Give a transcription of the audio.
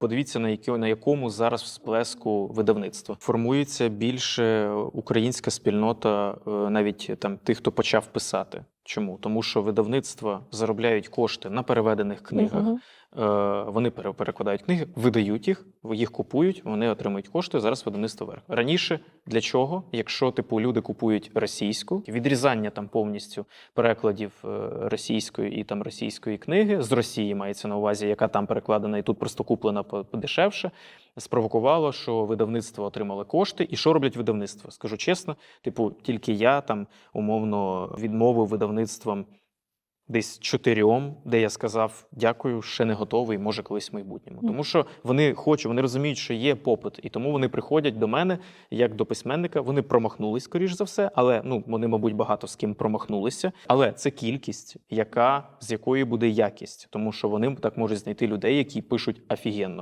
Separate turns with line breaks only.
Подивіться, на які на якому зараз сплеску видавництва формується більше українська спільнота, е, навіть там тих, хто почав писати. Чому? Тому що видавництва заробляють кошти на переведених книгах.
Мгм.
Е, Вони пере- перекладають книги, видають їх, їх купують, вони отримують кошти. Зараз видавництво вверх. Раніше для чого? Якщо типу люди купують російську, відрізання там повністю перекладів е, російської і там російської книги з Росії мається на увазі, яка там перекладена і тут просто куплена подешевше. Спровокувало, що видавництво отримали кошти. І що роблять видавництво? Скажу чесно, типу, тільки я там умовно відмовив видавництвам десь чотирьом, де я сказав дякую, ще не готовий, може колись в майбутньому. Тому що вони хочуть, вони розуміють, що є попит, і тому вони приходять до мене як до письменника. Вони промахнулись, скоріш за все, але ну вони, мабуть, багато з ким промахнулися. Але це кількість, яка з якої буде якість, тому що вони так можуть знайти людей, які пишуть офігенно.